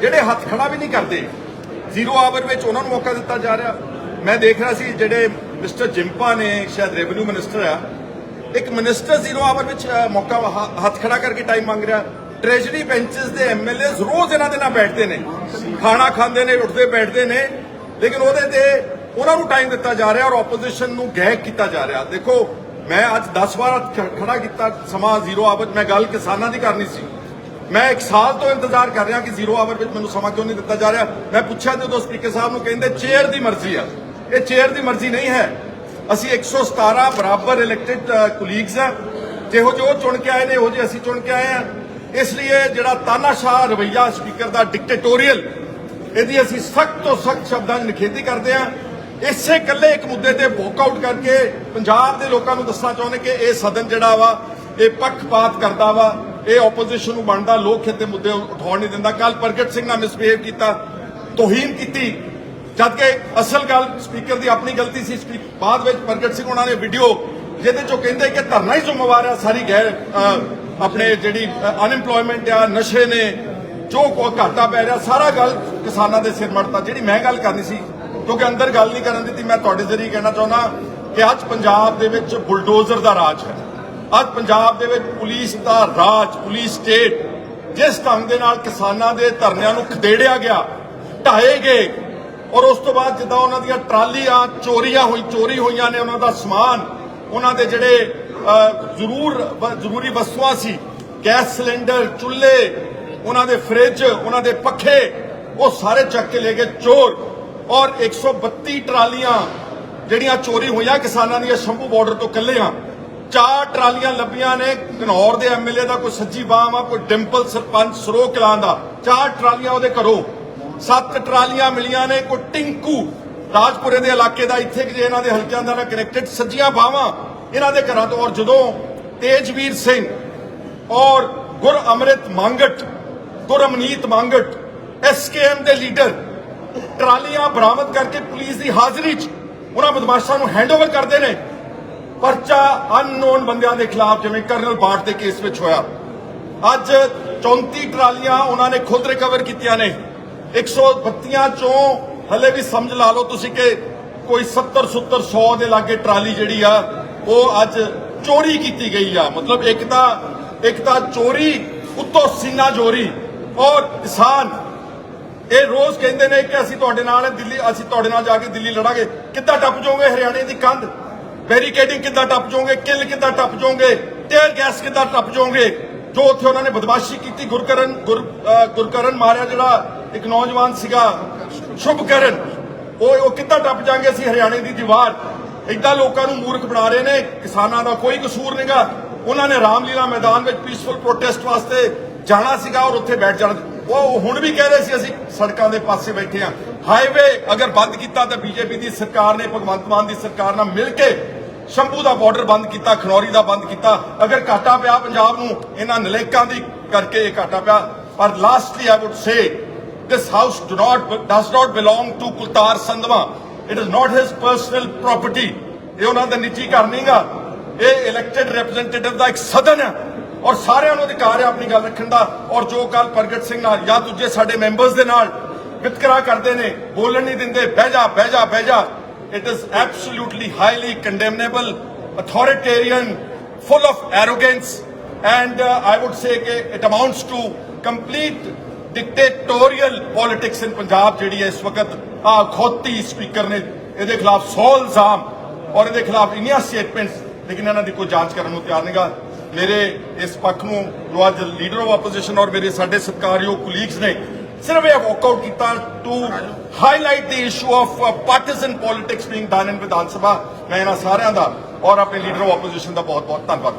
ਜਿਹੜੇ ਹੱਥ ਖੜਾ ਵੀ ਨਹੀਂ ਕਰਦੇ, ਜ਼ੀਰੋ ਆਵਰ ਵਿੱਚ ਉਹਨਾਂ ਨੂੰ ਮੌਕਾ ਦਿੱਤਾ ਜਾ ਰਿਹਾ। ਮੈਂ ਦੇਖ ਰਿਹਾ ਸੀ ਜਿਹੜੇ ਮਿਸਟਰ ਜਿੰਪਾ ਨੇ, ਸ਼ਾਇਦ ਰੈਵਨਿਊ ਮਿਨਿਸਟਰ ਆ, ਇੱਕ ਮਿਨਿਸਟਰ ਜ਼ੀਰੋ ਆਵਰ ਵਿੱਚ ਮੌਕਾ ਹੱਥ ਖੜਾ ਕਰਕੇ ਟਾਈਮ ਮੰਗ ਰਿਹਾ। ਟ੍ਰੈਜਰੀ ਬੈਂਚਸ ਦੇ ਐਮਐਲਏਸ ਰੋਜ਼ ਇਹਨਾਂ ਦੇ ਨਾਲ ਬੈਠਦੇ ਨੇ। ਖਾਣਾ ਖਾਂਦੇ ਨੇ, ਉੱਠਦੇ ਬੈਠਦੇ ਨੇ, ਲੇਕਿਨ ਉਹਦੇ ਤੇ ਉਹਨਾਂ ਨੂੰ ਟਾਈਮ ਦਿੱਤਾ ਜਾ ਰਿਹਾ ਔਰ ਆਪੋਜੀਸ਼ਨ ਨੂੰ ਗੈਕ ਕੀਤਾ ਜਾ ਰਿਹਾ। ਦੇਖੋ, ਮੈਂ ਅੱਜ 10 ਵਾਰ ਖੜਾ ਕੀਤਾ ਸਮਾਂ ਜ਼ੀਰੋ ਆਵਰ ਮੈਂ ਗੱਲ ਕਿਸਾਨਾਂ ਦੀ ਕਰਨੀ ਸੀ। ਮੈਂ ਇੱਕ ਸਾਲ ਤੋਂ ਇੰਤਜ਼ਾਰ ਕਰ ਰਿਹਾ ਕਿ ਜ਼ੀਰੋ ਆਵਰ ਵਿੱਚ ਮੈਨੂੰ ਸਮਾਂ ਕਿਉਂ ਨਹੀਂ ਦਿੱਤਾ ਜਾ ਰਿਹਾ? ਮੈਂ ਪੁੱਛਿਆ ਜਦੋਂ ਸਪੀਕਰ ਸਾਹਿਬ ਨੂੰ ਕਹਿੰਦੇ ਚੇਅਰ ਦੀ ਮਰਜ਼ੀ ਆ। ਇਹ ਚੇਅਰ ਦੀ ਮਰਜ਼ੀ ਨਹੀਂ ਹੈ। ਅਸੀਂ 117 ਬਰਾਬਰ ਇਲੈਕਟਿਡ ਕੁਲੀਗਸ ਆ। ਜਿਹੋ ਜੋ ਚੁਣ ਕੇ ਆਏ ਨੇ, ਉਹ ਜੇ ਅਸੀਂ ਚੁਣ ਕੇ ਆਏ ਆ। ਇਸ ਲਈ ਜਿਹੜਾ ਤਾਨਾਸ਼ਾਹ ਰਵਈਆ ਸਪੀਕਰ ਦਾ ਡਿਕਟੇਟੋਰੀਅਲ ਇਹਦੀ ਅਸੀਂ ਸਖਤ ਤੋਂ ਸਖਤ ਸ਼ਬਦਾਂ 'ਚ ਨਿਖੇਧੀ ਕਰਦੇ ਆ। ਇਸੇ ਇਕੱਲੇ ਇੱਕ ਮੁੱਦੇ ਤੇ ਆਊਟ ਕਰਕੇ ਪੰਜਾਬ ਦੇ ਲੋਕਾਂ ਨੂੰ ਦੱਸਣਾ ਚਾਹੁੰਦੇ ਕਿ ਇਹ ਸਦਨ ਜਿਹੜਾ ਵਾ, ਇਹ ਪੱਖਪਾਤ ਕਰਦਾ ਵਾ। ਇਹ ਆਪੋਜੀਸ਼ਨ ਨੂੰ ਬਣਦਾ, ਲੋਕ ਹਿੱਤ ਮੁੱਦੇ ਉਠਾਉਣ ਨਹੀਂ ਦਿੰਦਾ। ਕੱਲ ਪ੍ਰਗਟ ਸਿੰਘ ਨਾਲ ਮਿਸਬਿਹੇਵ ਕੀਤਾ, ਤੋਹੀਨ ਕੀਤੀ। ਜਦ ਕਿ ਅਸਲ ਗੱਲ ਸਪੀਕਰ ਦੀ ਆਪਣੀ ਗਲਤੀ ਸੀ ਬਾਅਦ ਵਿੱਚ ਪ੍ਰਗਟ ਸਿੰਘ ਉਹਨਾਂ ਨੇ ਵੀਡੀਓ ਜਿਹਦੇ ਚੋਂ ਕਹਿੰਦੇ ਕਿ ਧਰਨਾ ਹੀ ਜ਼ਿੰਮੇਵਾਰ ਆ, ਸਾਰੀ ਗੈਰ ਆਪਣੇ ਜਿਹੜੀ ਅਨਐਮਪਲੋਇਮੈਂਟ ਆ, ਨਸ਼ੇ ਨੇ, ਜੋ ਕੋ ਘਾਟਾ ਪੈ ਰਿਹਾ, ਸਾਰਾ ਗੱਲ ਕਿਸਾਨਾਂ ਦੇ ਸਿਰ ਮੜਤਾ। ਜਿਹੜੀ ਮੈਂ ਗੱਲ ਕਰਨੀ ਸੀ, ਕਿਉਂਕਿ ਅੰਦਰ ਗੱਲ ਨਹੀਂ ਕਰਨ ਦਿੱਤੀ, ਮੈਂ ਤੁਹਾਡੇ ਜ਼ਰੀਏ ਕਹਿਣਾ ਚਾਹੁੰਦਾ ਕਿ ਅੱਜ ਪੰਜਾਬ ਦੇ ਵਿੱਚ ਬੁਲਡੋਜ਼ਰ ਦਾ ਰਾਜ ਹੈ। ਅੱਜ ਪੰਜਾਬ ਦੇ ਵਿੱਚ ਪੁਲਿਸ ਦਾ ਰਾਜ, ਪੁਲਿਸ ਸਟੇਟ ਜਿਸ ਢੰਗ ਦੇ ਨਾਲ ਕਿਸਾਨਾਂ ਦੇ ਧਰਨਿਆਂ ਨੂੰ ਖਦੇੜਿਆ ਗਿਆ, ਢਾਏ ਗਏ ਔਰ ਉਸ ਤੋਂ ਬਾਅਦ ਜਿੱਦਾਂ ਉਹਨਾਂ ਦੀਆਂ ਟਰਾਲੀਆਂ ਚੋਰੀਆਂ ਹੋਈ, ਚੋਰੀ ਹੋਈਆਂ ਨੇ ਉਹਨਾਂ ਦਾ ਸਮਾਨ, ਉਹਨਾਂ ਦੇ ਜਿਹੜੇ ਜ਼ਰੂਰ ਜ਼ਰੂਰੀ ਵਸਤੂਆਂ ਸੀ, ਗੈਸ ਸਿਲੰਡਰ, ਚੁੱਲ੍ਹੇ, ਉਹਨਾਂ ਦੇ ਫ੍ਰਿਜ, ਉਹਨਾਂ ਦੇ ਪੱਖੇ, ਉਹ ਸਾਰੇ ਚੱਕ ਕੇ ਲੈ ਗਏ ਚੋਰ ਔਰ 132 ਟਰਾਲੀਆਂ ਜਿਹੜੀਆਂ ਚੋਰੀ ਹੋਈਆਂ ਕਿਸਾਨਾਂ ਦੀਆਂ ਸ਼ੰਭੂ ਬਾਰਡਰ ਤੋਂ ਕੱਲਿਆਂ ਚਾਰ ਟਰਾਲੀਆਂ ਲੱਭੀਆਂ ਨੇ। ਘਨੌਰ ਦੇ ਐਮਐਲਏ ਦਾ ਕੋਈ ਸੱਜੀ ਬਾਹ ਆ ਕੋਈ ਡਿੰਪਲ ਸਰਪੰਚ ਸਰੋ ਕਲਾਂ ਦਾ। ਚਾਰ ਟਰਾਲੀਆਂ ਉਹਦੇ ਘਰੋਂ। ਸੱਤ ਟਰਾਲੀਆਂ ਮਿਲੀਆਂ ਨੇ, ਕੋਈ ਟਿੰਕੂ ਰਾਜਪੁਰੇ ਦੇ ਇਲਾਕੇ ਦਾ, ਇੱਥੇ ਕਿ ਇਹਨਾਂ ਦੇ ਹਲਕਿਆਂ ਦਾ ਨਾ ਕਨੈਕਟਡ ਸੱਜੀਆਂ ਬਾਹਾਂ ਇਹਨਾਂ ਦੇ ਘਰਾਂ ਤੋਂ। ਔਰ ਜਦੋਂ ਤੇਜਵੀਰ ਸਿੰਘ ਔਰ ਗੁਰ ਅੰਮ੍ਰਿਤ ਮੰਗਟ ਗੁਰਮਨੀਤ ਮੰਗਟ ਐਸਕੇਐਮ ਦੇ ਲੀਡਰ ਟਰਾਲੀਆਂ ਬਰਾਮਦ ਕਰਕੇ ਪੁਲਿਸ ਦੀ ਹਾਜ਼ਰੀ 'ਚ ਉਹਨਾਂ ਬਦਮਾਸ਼ਾਂ ਨੂੰ ਹੈਂਡਓਵਰ ਕਰਦੇ ਨੇ। ਪਰਚਾ ਅਨਨੋਨ ਬੰਦਿਆਂ ਦੇ ਖਿਲਾਫ ਜਿਵੇਂ ਕਰਨਲ ਬਾਟ ਦੇ ਕੇਸ ਵਿੱਚ ਹੋਇਆ। ਅੱਜ 34 ਟਰਾਲੀਆਂ ਉਹਨਾਂ ਨੇ ਖੁਦ ਰਿਕਵਰ ਕੀਤੀਆਂ ਨੇ। 132 ਚੋਂ ਹਲੇ ਵੀ ਸਮਝ ਲਾ ਲਓ ਤੁਸੀਂ ਕਿ ਕੋਈ 70 70 100 ਦੇ ਲਾਗੇ ਟਰਾਲੀ ਜਿਹੜੀ ਆ, ਉਹ ਅੱਜ ਚੋਰੀ ਕੀਤੀ ਗਈ ਆ। ਮਤਲਬ ਇੱਕ ਤਾਂ ਇੱਕ ਤਾਂ ਚੋਰੀ, ਉੱਤੋਂ ਸੀਨਾ ਚੋਰੀ ਔਰ ਕਿਸਾਨ। ਇਹ ਰੋਜ਼ ਕਹਿੰਦੇ ਨੇ ਕਿ ਅਸੀਂ ਤੁਹਾਡੇ ਨਾਲ ਦਿੱਲੀ, ਅਸੀਂ ਤੁਹਾਡੇ ਨਾਲ ਜਾ ਕੇ ਦਿੱਲੀ ਲੜਾਂਗੇ। ਕਿੱਦਾਂ ਟੱਪ ਜਾਓਗੇ ਹਰਿਆਣੇ ਦੀ ਕੰਧ? ਬੈਰੀਕੇਡਿੰਗ ਕਿੱਦਾਂ ਟੱਪ ਜਾਓਗੇ, ਕਿੱਲ ਕਿੱਦਾਂ ਟੱਪ ਜਾਓਗੇ ਟੇਅਰ ਗੈਸ ਕਿੱਦਾਂ ਟੱਪ ਜਾਓਗੇ, ਜੋ ਉੱਥੇ ਉਹਨਾਂ ਨੇ ਬਦਮਾਸ਼ੀ ਕੀਤੀ, ਗੁਰਕਰਨ ਗੁਰਕਰਨ ਮਾਰਿਆ ਜਿਹੜਾ ਇੱਕ ਨੌਜਵਾਨ ਸੀਗਾ, ਸ਼ੁਭਕਰਨ, ਉਹ ਉਹ ਕਿੱਦਾਂ ਟੱਪ ਜਾਾਂਗੇ ਅਸੀਂ ਹਰਿਆਣੇ ਦੀ ਦੀਵਾਰ? ਏਦਾਂ ਲੋਕਾਂ ਨੂੰ ਮੂਰਖ ਬਣਾ ਰਹੇ ਨੇ, ਕਿਸਾਨਾਂ ਦਾ ਕੋਈ ਕਸੂਰ ਨਹੀਂਗਾ ਉਹਨਾਂ ਨੇ ਰਾਮਲੀਲਾ ਮੈਦਾਨ ਵਿੱਚ ਪੀਸਫੁਲ ਪ੍ਰੋਟੈਸਟ ਵਾਸਤੇ ਜਾਣਾ ਸੀਗਾ ਔਰ ਉੱਥੇ ਬੈਠ ਜਾਣਾ। ਉਹ ਹੁਣ ਵੀ ਕਹਿ ਰਹੇ ਸੀ, ਅਸੀਂ ਸੜਕਾਂ ਦੇ ਪਾਸੇ ਬੈਠੇ ਆ ਹਾਈਵੇ ਅਗਰ ਬੰਦ ਕੀਤਾ ਤਾਂ ਬੀਜੇਪੀ ਦੀ ਸਰਕਾਰ ਨੇ, ਭਗਵੰਤ ਮਾਨ ਦੀ ਸਰਕਾਰ ਨਾਲ ਮਿਲ ਕੇ ਸ਼ੰਭੂ ਦਾ ਬਾਰਡਰ ਬੰਦ ਕੀਤਾ, ਖਨੌਰੀ ਦਾ ਬੰਦ ਕੀਤਾ। ਅਗਰ ਘਾਟਾ ਪਿਆ ਪੰਜਾਬ ਨੂੰ, ਇਹਨਾਂ ਨਲੇਕਾਂ ਦੀ ਕਰਕੇ ਇਹ ਘਾਟਾ ਪਿਆ। ਪਰ lastly I would say this house do not, does not belong to Kultar Sandhwan it is not his personal property. ਇਹ ਉਹਨਾਂ ਦਾ ਨਿੱਜੀ ਘਰ ਨਹੀਂਗਾ ਇਹ ਇਲੈਕਟਿਡ ਰਿਪਰੈਜ਼ੈਂਟੇਟਿਵ ਦਾ ਇੱਕ ਸਦਨ ਹੈ। ਔਰ ਸਾਰਿਆਂ ਨੂੰ ਅਧਿਕਾਰ ਹੈ ਆਪਣੀ ਗੱਲ ਰੱਖਣ ਦਾ। ਔਰ ਜੋ ਕੱਲ ਪ੍ਰਗਟ ਸਿੰਘ ਨਾਲ ਜਾਂ ਦੂਜੇ ਸਾਡੇ ਮੈਂਬਰਸ ਦੇ ਨਾਲ ਵਿਤਕਰਾ ਕਰਦੇ ਨੇ, ਬੋਲਣ ਨਹੀਂ ਦਿੰਦੇ, ਬਹਿ ਜਾ ਬਹਿ ਜਾ ਬਹਿ ਜਾ। It is absolutely highly condemnable authoritarian full of arrogance and uh, I would say it amounts to complete dictatorial politics in Punjab ਜਿਹੜੀ ਹੈ ਇਸ ਵਕਤ ਆ ਖੋਤੀ ਸਪੀਕਰ ਨੇ ਇਹਦੇ ਖਿਲਾਫ 100 ਇਲਜ਼ਾਮ ਔਰ ਇਹਦੇ ਖਿਲਾਫ ਇੰਨੀਆਂ ਸਟੇਟਮੈਂਟਸ ਲੇਕਿਨ ਇਹਨਾਂ ਦੀ ਕੋਈ ਜਾਂਚ ਕਰਨ ਨੂੰ ਤਿਆਰ ਨਹੀਂਗਾ ਮੇਰੇ ਇਸ ਪੱਖ ਨੂੰ ਜੋ ਅੱਜ ਲੀਡਰ ਆਫ ਆਪੋਜੀਸ਼ਨ ਔਰ ਮੇਰੇ ਸਾਡੇ ਸਤਿਕਾਰਯੋਗ ਕੁਲੀਗਸ ਨੇ ਸਿਰਫ ਇਹ ਵਾਕਆਊਟ ਕੀਤਾ to highlight the issue of partisan politics being done in Vidhan Sabha ਮੈਂ ਇਹਨਾਂ ਸਾਰਿਆਂ ਦਾ ਔਰ ਆਪਣੇ ਲੀਡਰ ਆਫ ਆਪੋਜੀਸ਼ਨ ਦਾ ਬਹੁਤ ਬਹੁਤ ਧੰਨਵਾਦ ਕਰਦਾ